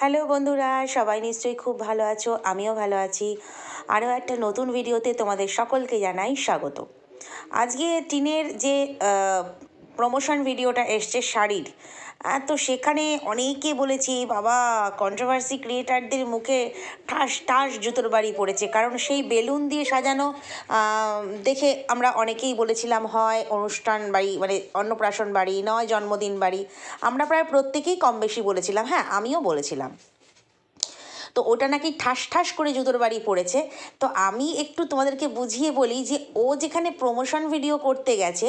Hello বন্ধুরা, সবাই নিশ্চয়ই খুব ভালো আছো, আমিও ভালো আছি। আরও একটা নতুন ভিডিওতে তোমাদের সকলকে জানাই স্বাগত। আজকে টিনের যে প্রমোশন ভিডিওটা এসছে শাড়ির তো সেখানে অনেকে বলেছি, বাবা কন্ট্রোভার্সি ক্রিয়েটারদের মুখে ঠাস ঠাস জুতোর বাড়ি পড়েছে। কারণ সেই বেলুন দিয়ে সাজানো দেখে আমরা অনেকেই বলেছিলাম, হয় অনুষ্ঠান বাড়ি মানে অন্নপ্রাশন বাড়ি, নয় জন্মদিন বাড়ি। আমরা প্রায় প্রত্যেকেই কম বেশি বলেছিলাম হ্যাঁ আমিও বলেছিলাম। তো ওটা নাকি ঠাস ঠাস করে জুতোর বাড়ি পড়েছে। তো আমি একটু তোমাদেরকে বুঝিয়ে বলি যে, ও যেখানে প্রমোশন ভিডিও করতে গেছে,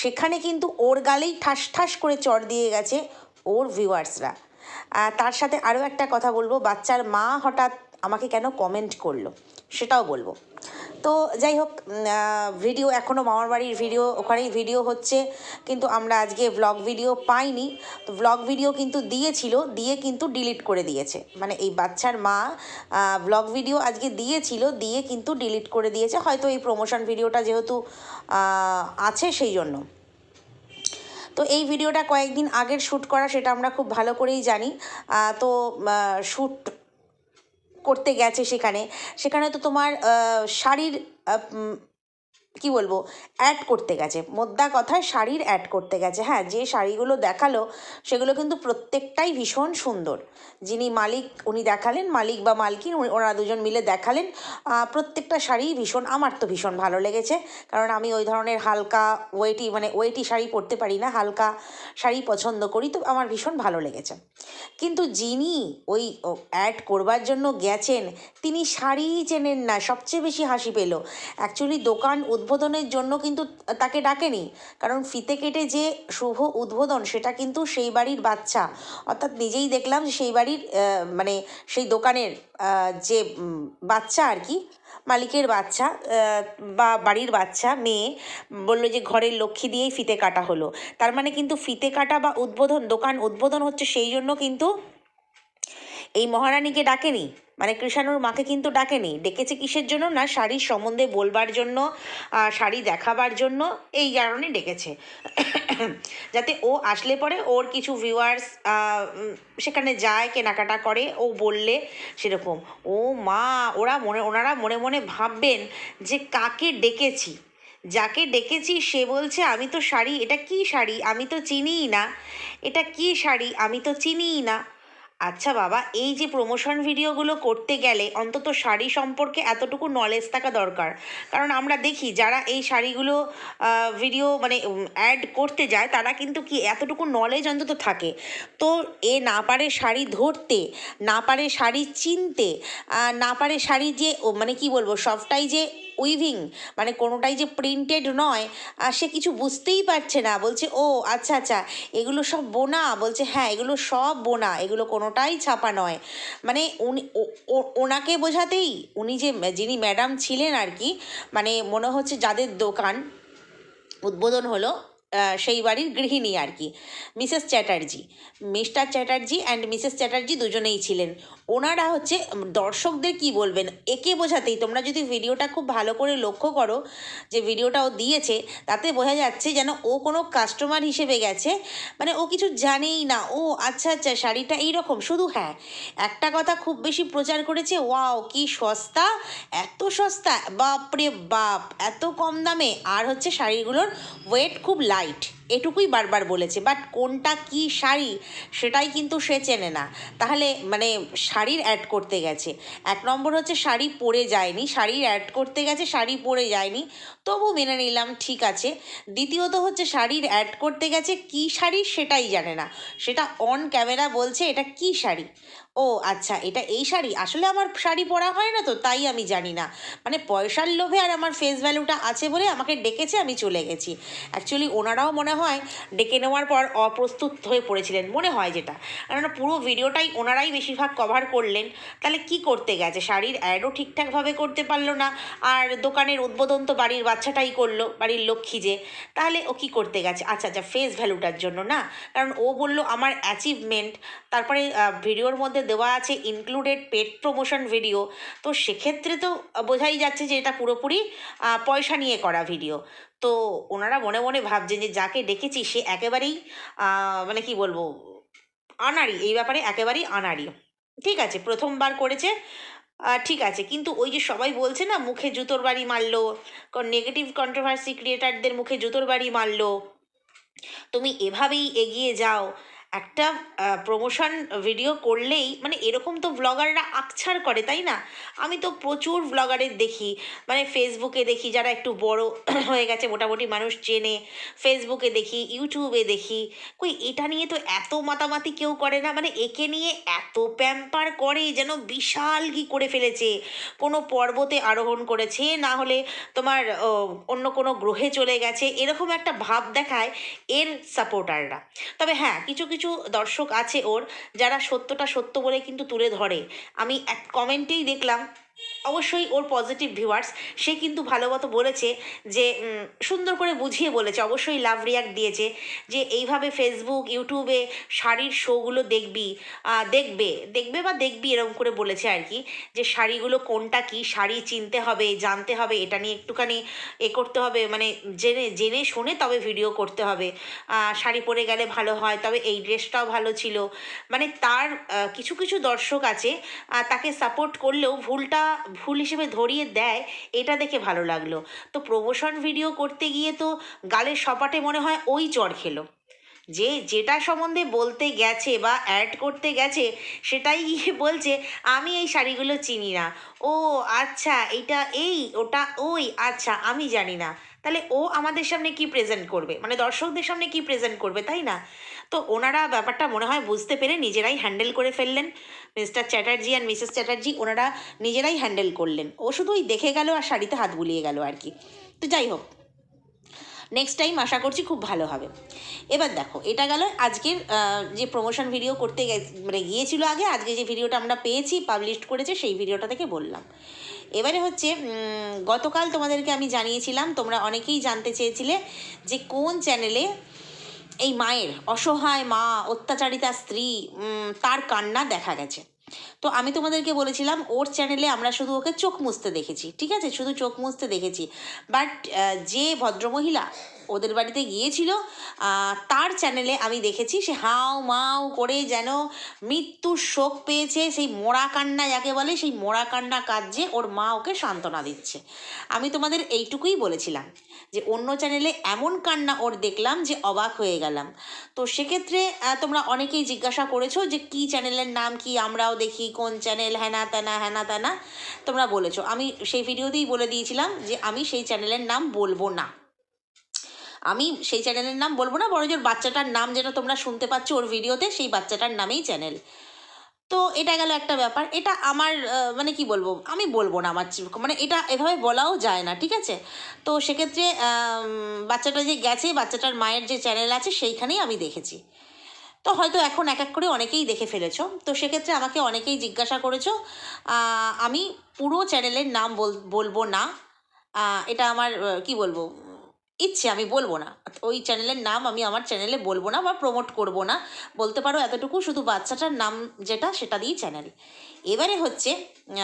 সেখানে কিন্তু ওর গালেই ঠাস ঠাস করে চর দিয়ে গেছে ওর ভিউয়ার্সরা তার সাথে আরও একটা কথা বলব, বাচ্চার মা হঠাৎ আমাকে কেন কমেন্ট করল? সেটাও বলব। তো যাই হোক ভিডিও এখনও মামার বাড়ির ভিডিও ওখানেই ভিডিও হচ্ছে। কিন্তু আমরা আজকে ব্লগ ভিডিও পাইনি। তো ব্লগ ভিডিও কিন্তু দিয়েছিল, দিয়ে কিন্তু ডিলিট করে দিয়েছে। মানে এই বাচ্চার মা ব্লগ ভিডিও আজকে দিয়েছিল, দিয়ে কিন্তু ডিলিট করে দিয়েছে। হয়তো এই প্রমোশন ভিডিওটা যেহেতু আছে সেই জন্য। তো এই ভিডিওটা কয়েকদিন আগের শ্যুট করা, সেটা আমরা খুব ভালো করেই জানি। তো শ্যুট করতে গেছে সেখানে। সেখানে তো তোমার শাড়ির কি বলব অ্যাড করতে গেছে। মোদ্দা কথায় শাড়ির অ্যাড করতে গেছে। হ্যাঁ যে শাড়িগুলো দেখাল, সেগুলো কিন্তু প্রত্যেকটাই ভীষণ সুন্দর। যিনি মালিক, উনি দেখালেন, মালিক বা মালকিন ওনারা দুজন মিলে দেখালেন প্রত্যেকটা শাড়ি ভীষণ, আমার তো ভীষণ ভালো লেগেছে। কারণ আমি ওই ধরনের হালকা ওয়েটি মানে ওয়েটি শাড়ি পরতে পারি না, হালকা শাড়ি পছন্দ করি, তো আমার ভীষণ ভালো লেগেছে। কিন্তু যিনি ওই অ্যাড করবার জন্য গেছেন, তিনি শাড়িই চেনেন না, সবচেয়ে বেশি হাসি পেল। অ্যাকচুয়ালি দোকান উদ্বোধনের জন্য কিন্তু তাকে ডাকেনি। কারণ ফিতে কেটে যে শুভ উদ্বোধন, সেটা কিন্তু সেই বাড়ির বাচ্চা। অর্থাৎ নিজেই দেখলাম যে সেই বাড়ির মানে সেই দোকানের যে বাচ্চা আর কি, মালিকের বাচ্চা বা বাড়ির বাচ্চা, মেয়ে, বলল যে ঘরের লক্ষ্মী দিয়েই ফিতে কাটা হলো। তার মানে কিন্তু ফিতে কাটা বা উদ্বোধন, দোকান উদ্বোধন হচ্ছে সেই জন্য কিন্তু এই মহারানীকে ডাকেনি? মানে কৃষাণুর মাকে কিন্তু ডাকেনি। ডেকেছে কিসের জন্য? না, শাড়ির সম্বন্ধে বলবার জন্য শাড়ি দেখাবার জন্য। এই কারণে ডেকেছে। যাতে ও আসলে পরে ওর কিছু ভিউয়ার্স সেখানে যায়, কেনাকাটা করে, ও বললে সেরকম। ও মা, ওরা মনে, ওনারা মনে মনে ভাববেন যে কাকে ডেকেছি? যাকে ডেকেছি সে বলছে, আমি তো শাড়ি, এটা কি শাড়ি? আমি তো চিনিই না। এটা কি শাড়ি? আমি তো চিনিই না। আচ্ছা বাবা, এই যে প্রমোশন ভিডিওগুলো করতে গেলে অন্তত শাড়ি সম্পর্কে এতটুকু নলেজ থাকা দরকার। কারণ আমরা দেখি যারা এই শাড়িগুলো ভিডিও মানে অ্যাড করতে যায়, তারা কিন্তু কি এতটুকু নলেজ অন্তত থাকে। তো এ না পারে শাড়ি ধরতে, না পারে শাড়ি চিনতে না পারে শাড়ি যে মানে কি বলব, সবটাই যে উইভিং মানে কোনোটাই যে প্রিন্টেড নয়, আর সে কিছু বুঝতেই পারছে না। বলছে, ও আচ্ছা আচ্ছা এগুলো সব বোনা? বলছে হ্যাঁ এগুলো সব বোনা, এগুলো কোনোটাই ছাপা নয়। মানে উনি ওনাকে বোঝাতেই উনি যে যিনি ম্যাডাম ছিলেন আর কি মানে মনে হচ্ছে যাদের দোকান, উদ্বোধন হলো সেই বাড়ির গৃহিণী আর কি, Mrs Chatterjee. Mr Chatterjee and Mrs Chatterjee দুজনেই ছিলেন। ওনারা হচ্ছে দর্শকদের কি বলবেন, একে বোঝাতেই, তোমরা যদি ভিডিওটা খুব ভালো করে লক্ষ্য করো, যে ভিডিওটা ও দিয়েছে, তাতে বোঝা যাচ্ছে যেন ও কোনো কাস্টমার হিসেবে গেছে মানে ও কিছু জানেই না, ও আচ্ছা আচ্ছা শাড়িটা এইরকম, শুধু হ্যাঁ একটা কথা খুব বেশি প্রচার করেছে, ওয়াও, কি সস্তা, এত সস্তা, বাপরে বাপ, এত কম দামে। আর হচ্ছে শাড়িগুলোর ওয়েট খুব light এটুকুই বারবার বলেছে বাট কোনটা কি শাড়ি সেটাই কিন্তু সে চেনে না। তাহলে মানে শাড়ির অ্যাড করতে গেছে। এক নম্বর হচ্ছে শাড়ি পরে যায়নি, শাড়ির অ্যাড করতে গেছে, শাড়ি পরে যায়নি তবু মেনে নিলাম, ঠিক আছে। দ্বিতীয়ত হচ্ছে শাড়ির অ্যাড করতে গেছে, কি শাড়ি সেটাই জানে না। সেটা অন ক্যামেরা বলছে, এটা কি শাড়ি? ও আচ্ছা এটা এই শাড়ি? আসলে আমার শাড়ি পরা হয় না তো, তাই আমি জানি না। মানে পয়সার লোভে আর আমার ফেস ভ্যালুটা আছে বলে আমাকে ডেকেছে, আমি চলে গেছি। অ্যাকচুয়ালি ওনারাও মনে হয়, ডেকে নেওয়ার পর অপ্রস্তুত হয়ে পড়েছিলেন, মনে হয় যেটা। কেননা পুরো ভিডিওটাই ওনারাই বেশিরভাগ কভার করলেন। তাহলে কি করতে গেছে? শাড়ির অ্যাডও ঠিকঠাকভাবে করতে পারল না, আর দোকানের উদ্বোধন তো বাড়ির বাচ্চাটাই করল, বাড়ির লক্ষ্মী যে। তাহলে ও কি করতে গেছে? আচ্ছা আচ্ছা ফেস ভ্যালুটার জন্য না? কারণ ও বলল, আমার অ্যাচিভমেন্ট তারপরে ভিডিওর মধ্যে দেওয়া আছে ইনক্লুডেড পেট প্রমোশন ভিডিও তো সেক্ষেত্রে তো বোঝাই যাচ্ছে যে এটা পুরোপুরি পয়সা নিয়ে করা ভিডিও তো ওনারা মনে মনে ভাবছেন যে যাকে ডেকেছি সে একেবারেই মানে কি বলব আনাড়ি এই ব্যাপারে একেবারেই আনাড়ি ঠিক আছে, প্রথমবার করেছে ঠিক আছে। কিন্তু ওই যে সবাই বলছে না, মুখে জুতোর বাড়ি মারলো নেগেটিভ কন্ট্রোভার্সি ক্রিয়েটারদের মুখে জুতোর বাড়ি মারলো। তুমি এভাবেই এগিয়ে যাও একটা প্রমোশন ভিডিও করলেই মানে এরকম তো ব্লগাররা আকছার করে, তাই না? আমি তো প্রচুর ব্লগারের দেখি। মানে ফেসবুকে দেখি, যারা একটু বড় হয়ে গেছে, মোটামুটি মানুষ চেনে। ফেসবুকে দেখি ইউটিউবে দেখি। কই, এটা নিয়ে তো এত মাতামাতি কেউ করে না। মানে একে নিয়ে এত প্যাম্পার করে যেন বিশাল কি করে ফেলেছে। কোনো পর্বতে আরোহণ করেছে, না হলে তোমার অন্য কোনো গ্রহে চলে গেছে, এরকম একটা ভাব দেখায় এর সাপোর্টাররা তবে হ্যাঁ কিছু কিছু দর্শক আছে ওর যারা সত্যটা সত্য বলে কিন্তু তুলে ধরে। আমি এক কমেন্টেই দেখলাম অবশ্যই ওর পজিটিভ ভিউয়ার্স সে কিন্তু ভালো মতো বলেছে যে সুন্দর করে বুঝিয়ে বলেছে, অবশ্যই লাভ রিয়াক্ট দিয়েছে যে, এইভাবে ফেসবুক ইউটিউবে শাড়ির শোগুলো দেখবি দেখবে দেখবে বা দেখবি এরকম করে বলেছে আর কি, যে শাড়িগুলো কোনটা কি, শাড়ি চিনতে হবে, জানতে হবে, এটা নিয়ে একটুখানি এ করতে হবে মানে জেনে জেনে শুনে তবে ভিডিও করতে হবে। শাড়ি পরে গেলে ভালো হয়, তবে এই ড্রেসটাও ভালো ছিল। মানে তার কিছু কিছু দর্শক আছে তাকে সাপোর্ট করলেও ভুলটা ভুল হিসেবে ধরিয়ে দেয়, এটা দেখে ভালো লাগল। তো প্রমোশন ভিডিও করতে গিয়ে তো গালের সপাটে মনে হয় ওই চর খেলো। যে যেটা সম্বন্ধে বলতে গেছে বা অ্যাড করতে গেছে, সেটাই গিয়ে বলছে, আমি এই শাড়িগুলো চিনি না। ও আচ্ছা এটা এই, ওটা ওই আচ্ছা আমি জানি না। তাহলে ও আমাদের সামনে কি প্রেজেন্ট করবে? মানে দর্শকদের সামনে কি প্রেজেন্ট করবে, তাই না? তো ওনারা ব্যাপারটা মনে হয় বুঝতে পেরে নিজেরাই হ্যান্ডেল করে ফেললেন। Mr Chatterjee and Mrs Chatterjee ওনারা নিজেরাই হ্যান্ডেল করলেন। ও শুধু ওই দেখে গেল আর শাড়িতে হাত বুলিয়ে গেল আর কি। তো যাই হোক নেক্সট টাইম আশা করছি খুব ভালো হবে। এবার দেখো, এটা গেল আজকের যে প্রমোশন ভিডিও করতে মানে গিয়েছিল আগে, আজকে যে ভিডিওটা আমরা পেয়েছি পাবলিশ করেছে, সেই ভিডিওটা থেকে বললাম। এবারে হচ্ছে গতকাল তোমাদেরকে আমি জানিয়েছিলাম, তোমরা অনেকেই জানতে চেয়েছিলে যে কোন চ্যানেলে এই মায়ের অসহায় মা, অত্যাচারিতা স্ত্রী তার কান্না দেখা গেছে। তো আমি তোমাদেরকে বলেছিলাম, ওর চ্যানেলে আমরা শুধু ওকে চোখ মুছতে দেখেছি, ঠিক আছে? শুধু চোখ মুছতে দেখেছি। বাট যে ভদ্রমহিলা ওদের বাড়িতে গিয়েছিল তার চ্যানেলে আমি দেখেছি, সে হাও মাও করে যেন মৃত্যুর শোক পেয়েছে, সেই মোড়া কান্না যাকে বলে, সেই মোড়া কান্না কাজে ওর মা ওকে সান্ত্বনা দিচ্ছে। আমি তোমাদের এইটুকুই বলেছিলাম, যে অন্য চ্যানেলে এমন কান্না ওর দেখলাম যে অবাক হয়ে গেলাম। তো সেক্ষেত্রে তোমরা অনেকেই জিজ্ঞাসা করেছ যে কি চ্যানেলের নাম, কি আমরাও দেখি, কোন চ্যানেল হ্যানা ত্যানা হ্যানা ত্যানা তোমরা বলেছ। আমি সেই ভিডিওতেই বলে দিয়েছিলাম যে আমি সেই চ্যানেলের নাম বলব না। আমি সেই চ্যানেলের নাম বলব না বড় জোর বাচ্চাটার নাম যেটা তোমরা শুনতে পাচ্ছ ওর ভিডিওতে সেই বাচ্চাটার নামেই চ্যানেল তো এটা গেল একটা ব্যাপার। এটা আমার মানে কি বলব, আমি বলব না আমার মানে এটা এভাবে বলাও যায় না, ঠিক আছে? তো সেক্ষেত্রে বাচ্চাটা যে গেছে, বাচ্চাটার মায়ের যে চ্যানেল আছে, সেইখানেই আমি দেখেছি। তো হয়তো এখন এক এক করে অনেকেই দেখে ফেলেছো। তো সেক্ষেত্রে আমাকে অনেকেই জিজ্ঞাসা করেছ আমি পুরো চ্যানেলের নাম বল, বলব না। এটা আমার কি বলব ইচ্ছে, আমি বলব না। ওই চ্যানেলের নাম আমি আমার চ্যানেলে বলব না বা প্রমোট করব না। বলতে পারো এতটুকু, শুধু বাচ্চাটার নাম যেটা, সেটা দিয়েই চ্যানেল এবারে হচ্ছে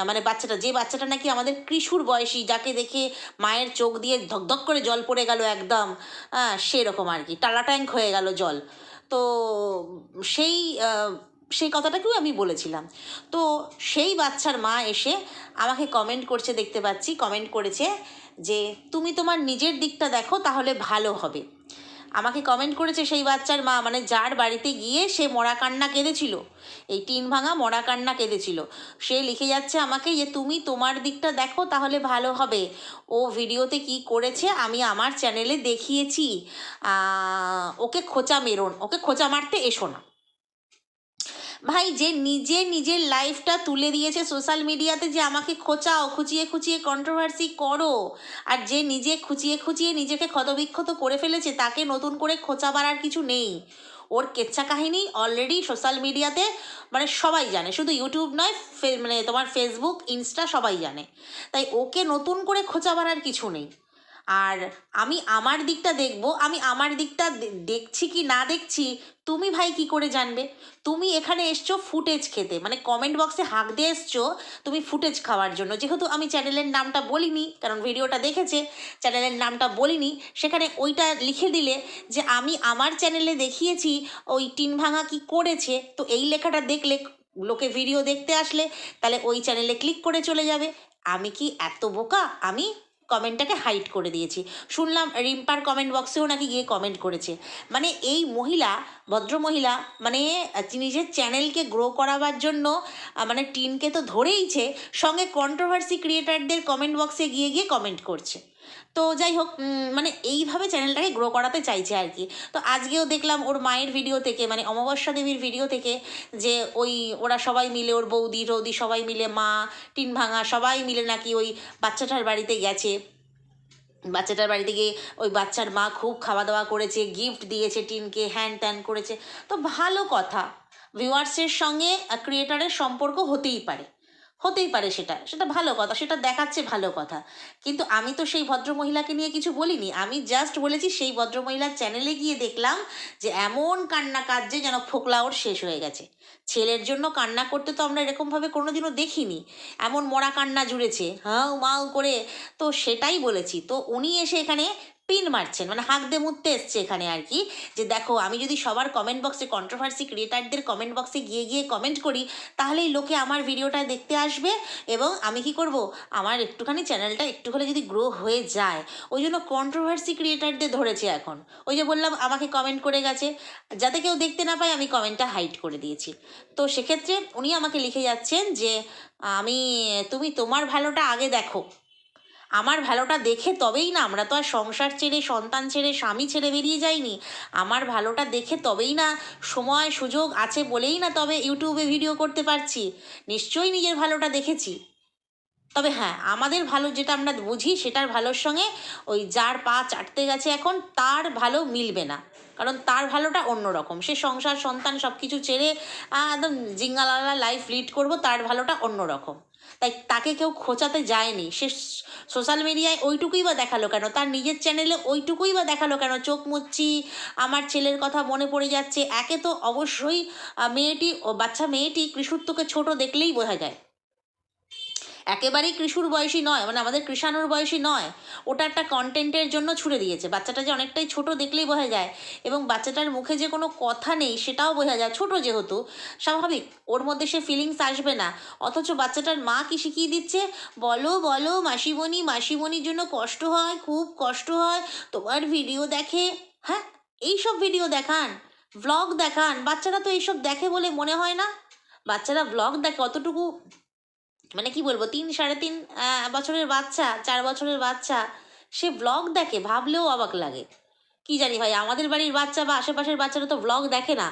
মানে বাচ্চাটা, যে বাচ্চাটা নাকি আমাদের কিশোর বয়সী, যাকে দেখে মায়ের চোখ দিয়ে ধকধক করে জল পড়ে গেল একদম হ্যাঁ সেরকম আর কি টালা ট্যাঙ্ক হয়ে গেল জল। তো সেই সেই কথাটাকেও আমি বলেছিলাম। তো সেই বাচ্চার মা এসে আমাকে কমেন্ট করছে, দেখতে পাচ্ছি কমেন্ট করেছে যে তুমি তোমার নিজের দিকটা দেখো, তাহলে ভালো হবে। আমাকে কমেন্ট করেছে সেই বাচ্চার মা মানে যার বাড়িতে গিয়ে সে মরা কান্না কেঁদেছিল। এই টিন ভাঙা মরা কান্না কেঁদেছিল। সে লিখে যাচ্ছে আমাকে যে, তুমি তোমার দিকটা দেখো, তাহলে ভালো হবে। ও ভিডিওতে কি করেছে, আমি আমার চ্যানেলে দেখিয়েছি। ওকে খোঁচা মেরোন ওকে খোঁচা মারতে এসো না। ভাই, যে নিজে নিজের লাইফটা তুলে দিয়েছে সোশ্যাল মিডিয়াতে যে আমাকে খোঁচাও, খুঁচিয়ে খুঁচিয়ে কন্ট্রোভার্সি করো, আর যে নিজে খুঁচিয়ে খুঁচিয়ে নিজেকে ক্ষতবিক্ষত করে ফেলেছে, তাকে নতুন করে খোঁচা বাড়ার কিছু নেই। ওর কেচ্ছা কাহিনী অলরেডি সোশ্যাল মিডিয়াতে মানে সবাই জানে, শুধু ইউটিউব নয় মানে তোমার ফেসবুক ইনস্টা সবাই জানে। তাই ওকে নতুন করে খোঁচা বাড়ার কিছু নেই। আর আমি আমার দিকটা দেখব, আমি আমার দিকটা দেখছি কি না দেখছি, তুমি ভাই কি করে জানবে? তুমি এখানে এসছো ফুটেজ খেতে মানে কমেন্ট বক্সে হাঁক দিয়ে এসছো তুমি ফুটেজ খাওয়ার জন্য। যেহেতু আমি চ্যানেলের নামটা বলিনি, কারণ ভিডিওটা দেখেছে চ্যানেলের নামটা বলিনি, সেখানে ওইটা লিখে দিলে যে আমি আমার চ্যানেলে দেখিয়েছি ওই টিন ভাঙা কি করেছে, তো এই লেখাটা দেখলে লোকে ভিডিও দেখতে আসলে, তাহলে ওই চ্যানেলে ক্লিক করে চলে যাবে। আমি কি এত বোকা? আমি কমেন্টটাকে হাইট করে দিয়েছি। শুনলাম রিম্পার কমেন্ট বক্সেও নাকি গিয়ে কমেন্ট করেছে। মানে এই মহিলা, ভদ্র মহিলা মানে নিজের চ্যানেলকে গ্রো করাবার জন্য মানে টিনকে তো ধরেইছে, সঙ্গে কন্ট্রোভার্সি ক্রিয়েটারদের কমেন্ট বক্সে গিয়ে গিয়ে কমেন্ট করছে। তো যাই হোক মানে এইভাবে চ্যানেলটাকে গ্রো করাতে চাইছে আর কি। তো আজকেও দেখলাম ওর মায়ের ভিডিও থেকে মানে অমাবস্যা দেবীর ভিডিও থেকে যে ওই ওরা সবাই মিলে, ওর বৌদি রৌদি সবাই মিলে, মা, টিন ভাঙা সবাই মিলে নাকি ওই বাচ্চাটার বাড়িতে গেছে। বাচ্চাটার বাড়িতে গিয়ে ওই বাচ্চার মা খুব খাওয়া দাওয়া করেছে গিফট দিয়েছে টিনকে হ্যান ত্যান করেছে। তো ভালো কথা। ভিউয়ার্সের সঙ্গে ক্রিয়েটারের সম্পর্ক হতেই পারে। হতেই পারে সেটা। সেটা ভালো কথা, সেটা দেখাচ্ছে ভালো কথা। কিন্তু আমি তো সেই ভদ্রমহিলাকে নিয়ে কিছু বলিনি। আমি জাস্ট বলেছি সেই ভদ্রমহিলার চ্যানেলে গিয়ে দেখলাম যে এমন কান্না কাজে যেন ফোকলা ওর শেষ হয়ে গেছে। ছেলের জন্য কান্না করতে তো আমরা এরকমভাবে কোনোদিনও দেখিনি। এমন মরা কান্না জুড়েছে হাউ মাউ করে তো সেটাই বলেছি। তো উনি এসে এখানে পিন মারছেন মানে হাঁক দে মুততে এসছে এখানে আর কি, যে দেখো, আমি যদি সবার কমেন্ট বক্সে কন্ট্রোভার্সি ক্রিয়েটারদের কমেন্ট বক্সে গিয়ে গিয়ে কমেন্ট করি, তাহলেই লোকে আমার ভিডিওটা দেখতে আসবে এবং আমি কি করব, আমার একটুখানি চ্যানেলটা একটু হলে যদি গ্রো হয়ে যায়, ওই জন্য কন্ট্রোভার্সি ক্রিয়েটারদের ধরেছে এখন। ওই যে বললাম, আমাকে কমেন্ট করে গেছে। যাতে কেউ দেখতে না পায়, আমি কমেন্টটা হাইড করে দিয়েছি। তো সেক্ষেত্রে উনি আমাকে লিখে যাচ্ছেন যে, আমি, তুমি তোমার ভালোটা আগে দেখো। আমার ভালোটা দেখে তবেই না, আমরা তো আর সংসার ছেড়ে, সন্তান ছেড়ে, স্বামী ছেড়ে বেরিয়ে যাইনি। আমার ভালোটা দেখে তবেই না সময়, সুযোগ আছে বলেই না তবে ইউটিউবে ভিডিও করতে পারছি। নিশ্চয়ই নিজের ভালোটা দেখেছি। তবে হ্যাঁ আমাদের ভালো যেটা আমরা বুঝি সেটার ভালোর সঙ্গে ওই যার পা চাটতে গেছে এখন, তার ভালো মিলবে না। কারণ তার ভালোটা অন্যরকম সে সংসার, সন্তান সব কিছু ছেড়ে একদম জিঙ্গালালা লাইফ লিড করব, তার ভালোটা অন্যরকম তাই তাকে কেউ খোঁচাতে যায়নি। সে সোশ্যাল মিডিয়ায় ওইটুকুই বা দেখাল কেন? তার নিজের চ্যানেলে ওইটুকুই বা দেখাল কেন? চোখ মুচ্ছি, আমার ছেলের কথা মনে পড়ে যাচ্ছে। একে তো অবশ্যই মেয়েটি বাচ্চা মেয়েটি কৃষুত্বকে ছোট দেখলেই বোঝা যায়। একেবারেই কৃষুর বয়সী নয় মানে আমাদের কৃষাণুর বয়সী নয়, ওটা একটা কন্টেন্টের জন্য ছুড়ে দিয়েছে। বাচ্চাটা যে অনেকটাই ছোট দেখলেই বোঝা যায় এবং বাচ্চাটার মুখে যে কোনো কথা নেই সেটাও বোঝা যায়। ছোট যেহেতু, স্বাভাবিক, ওর মধ্যে সে ফিলিংস আসবে না। অথচ বাচ্চাটার মা কি শিখিয়ে দিচ্ছে? বলো বলো, মাসিমণি, মাসিমণির জন্য কষ্ট হয়, খুব কষ্ট হয়, তোমার ভিডিও দেখে হ্যাঁ? এইসব ভিডিও দেখান ব্লগ দেখান, বাচ্চারা তো এইসব দেখে বলে মনে হয় না। বাচ্চারা ব্লগ দেখে, অতটুকু মানে কি বলব, তিন, সাড়ে তিন বছরের বাচ্চা, চার বছরের বাচ্চা, সে ব্লগ দেখে, ভাবলেও অবাক লাগে। কি জানি ভাই, আমাদের বাড়ির বাচ্চা বা আশেপাশের বাচ্চারা তো ব্লগ দেখে না।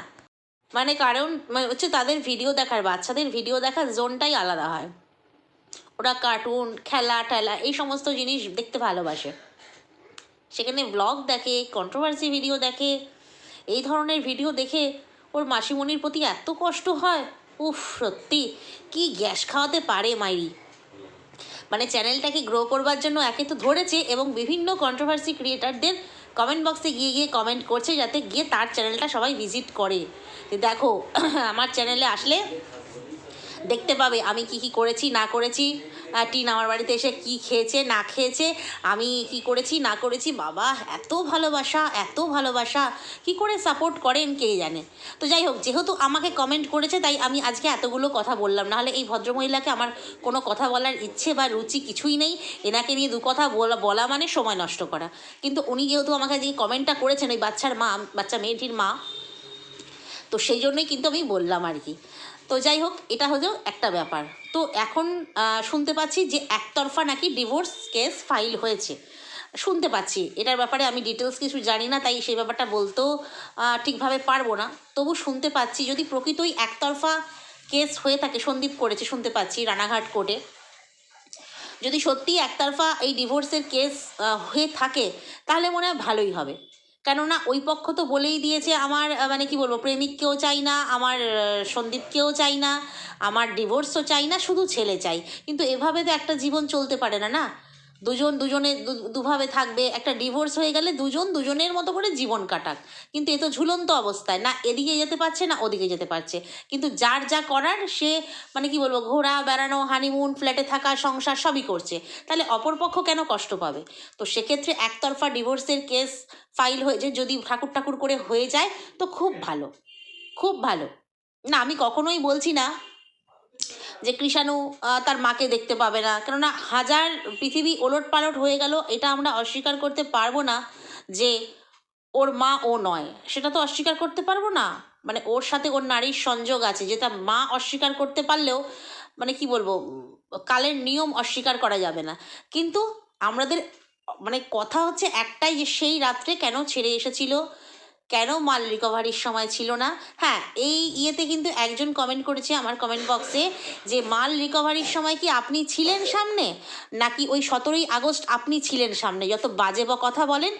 মানে কারণ মানে হচ্ছে তাদের ভিডিও দেখার, বাচ্চাদের ভিডিও দেখার জোনটাই আলাদা হয়। ওরা কার্টুন খেলা টেলা এই সমস্ত জিনিস দেখতে ভালোবাসে। সেখানে ব্লগ দেখে কন্ট্রোভার্সি ভিডিও দেখে, এই ধরনের ভিডিও দেখে ওর মাসিমণির প্রতি এত কষ্ট হয়। উফ, সত্যি, কি গ্যাস খাওয়াতে পারে মাইরি? মানে চ্যানেলটাকে গ্রো করবার জন্য একে তো ধরেছে এবং বিভিন্ন কন্ট্রোভার্সি ক্রিয়েটারদের কমেন্ট বক্সে গিয়ে গিয়ে কমেন্ট করছে যাতে গিয়ে তার চ্যানেলটা সবাই ভিজিট করে। দেখো, আমার চ্যানেলে আসলে দেখতে পাবে আমি কি কি করেছি, না করেছি। টিন আমার বাড়িতে এসে কি খেয়েছে, না খেয়েছে, আমি কি করেছি, না করেছি। বাবা, এত ভালোবাসা এত ভালোবাসা। কি করে সাপোর্ট করেন কে জানে? তো যাই হোক, যেহেতু আমাকে কমেন্ট করেছে, তাই আমি আজকে এতগুলো কথা বললাম। নাহলে এই ভদ্রমহিলাকে আমার কোনো কথা বলার ইচ্ছে বা রুচি কিছুই নেই। এনাকে নিয়ে দু কথা বলা বলা মানে সময় নষ্ট করা। কিন্তু উনি যেহেতু আমাকে যে কমেন্টটা করেছেন, ওই বাচ্চার মা, বাচ্চা মেয়েটির মা, তো সেই জন্যই কিন্তু আমি বললাম আর কি। তো যাই হোক, এটা হলো একটা ব্যাপার। তো এখন শুনতে পাচ্ছি যে একতরফা নাকি ডিভোর্স কেস ফাইল হয়েছে। শুনতে পাচ্ছি, এটার ব্যাপারে আমি ডিটেলস কিছু জানি না, তাই সেই ব্যাপারটা বলতেও ঠিকভাবে পারব না। তবু শুনতে পাচ্ছি, যদি প্রকৃতই একতরফা কেস হয়ে থাকে, সন্দীপ করেছে, শুনতে পাচ্ছি রানাঘাট কোর্টে। যদি সত্যি একতরফা এই ডিভোর্সের কেস হয়ে থাকে, তাহলে মনে হয় ভালোই হবে। কেননা ওই পক্ষ তো বলেই দিয়েছে আমার মানে কি বলব, প্রেমিককেও চাই না, আমার সন্দীপকেও চাই না, আমার ডিভোর্সও চাই না, শুধু ছেলে চাই। কিন্তু এভাবে তো একটা জীবন চলতে পারে না না? দুজন দুজনে দুভাবে থাকবে। একটা ডিভোর্স হয়ে গেলে দুজন দুজনের মতো করে জীবন কাটাক। কিন্তু এ তো ঝুলন্ত অবস্থায়। না এদিকে যেতে পারছে, না ওদিকে যেতে পারছে। কিন্তু যার যা করার, সে মানে কি বলব, ঘোরা, বেড়ানো হানিমুন ফ্ল্যাটে থাকা, সংসার সবই করছে। তাহলে অপরপক্ষ কেন কষ্ট পাবে? তো সেক্ষেত্রে একতরফা ডিভোর্সের কেস ফাইল হয়েছে যদি ঠাকুর ঠাকুর করে হয়ে যায়, তো খুব ভালো। খুব ভালো। না, আমি কখনোই বলছি না যে কৃষাণু তার মাকে দেখতে পাবে না। কেননা হাজার পৃথিবী ওলট পালট হয়ে গেল, এটা আমরা অস্বীকার করতে পারব না যে ওর মা ও নয়। সেটা তো অস্বীকার করতে পারব না। মানে ওর সাথে ওর নারীর সংযোগ আছে, যেটা মা অস্বীকার করতে পারলেও মানে কি বলব, কালের নিয়ম অস্বীকার করা যাবে না। কিন্তু আমাদের মানে কথা হচ্ছে একটাই যে সেই রাত্রে কেন ছেড়ে এসেছিল? কেন মাল রিকভারির সময় ছিল না? হ্যাঁ এই ইয়েতে কিন্তু একজন কমেন্ট করেছে আমার কমেন্ট বক্সে যে, মাল রিকভারির সময় কি আপনি ছিলেন সামনে? নাকি ওই সতেরোই আগস্ট আপনি ছিলেন সামনে? যত বাজে বা কথা বলেন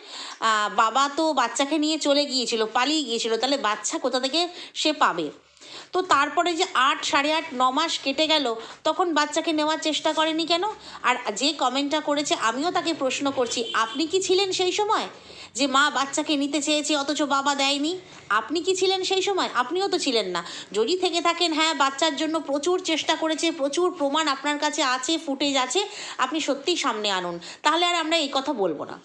বাবা তো বাচ্চাকে নিয়ে চলে গিয়েছিল, পালিয়ে গিয়েছিল, তাহলে বাচ্চা কোথা থেকে সে পাবে? তো তারপরে যে আট, সাড়ে আট, ন মাস কেটে গেল, তখন বাচ্চাকে নেওয়ার চেষ্টা করেনি কেন? আর যে কমেন্টটা করেছে, আমিও তাকে প্রশ্ন করছি, আপনি কি ছিলেন সেই সময়? যে মা বাচ্চাকে নিতে চেয়েছে, অথচ বাবা দেয়নি। আপনি কি ছিলেন সেই সময়? আপনিও তো ছিলেন না। যদি থেকে থাকেন হ্যাঁ বাচ্চার জন্য প্রচুর চেষ্টা করেছে, প্রচুর প্রমাণ আপনার কাছে আছে, ফুটেজ আছে, আপনি সত্যিই সামনে আনুন। তাহলে আর আমরা এই কথা বলব না।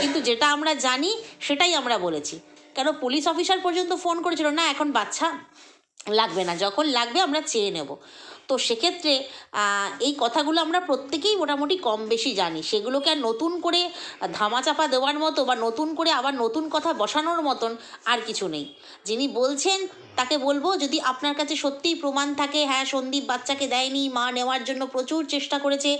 কিন্তু যেটা আমরা জানি, সেটাই আমরা বলেছি। কেন, পুলিশ অফিসার পর্যন্ত ফোন করেছিল, না, এখন বাচ্চা লাগবে না। যখন লাগবে, আমরা চেয়ে নেব। তো সেক্ষেত্রে এই কথাগুলো আমরা প্রত্যেকেই মোটামুটি কম বেশি জানি। সেগুলোকে আর নতুন করে ধামাচাপা দেওয়ার মতো বা নতুন করে আবার নতুন কথা বসানোর মতন আর কিছু নেই। যিনি বলছেন, তাকে বলব, যদি আপনার কাছে সত্যিই প্রমাণ থাকে হ্যাঁ সন্দীপ বাচ্চাকে দেয়নি, মা নেওয়ার জন্য প্রচুর চেষ্টা করেছে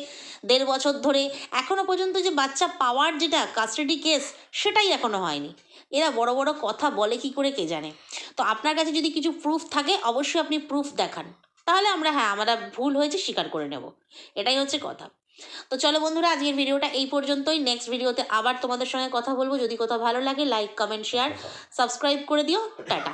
দেড় বছর ধরে এখনও পর্যন্ত যে বাচ্চা পাওয়ার যেটা কাস্টাডি কেস, সেটাই এখনও হয়নি। এরা বড় বড় কথা বলে কি করে কে জানে? তো আপনার কাছে যদি কিছু প্রুফ থাকে, অবশ্যই আপনি প্রুফ দেখান। তাহলে আমরা হ্যাঁ আমরা ভুল হয়েছে স্বীকার করে নেব। এটাই হচ্ছে কথা। তো চলো বন্ধুরা, আজকের ভিডিওটা এই পর্যন্তই। নেক্সট ভিডিওতে আবার তোমাদের সঙ্গে কথা বলব। যদি কোথাও ভালো লাগে লাইক কমেন্ট শেয়ার সাবস্ক্রাইব করে দিও। টাটা।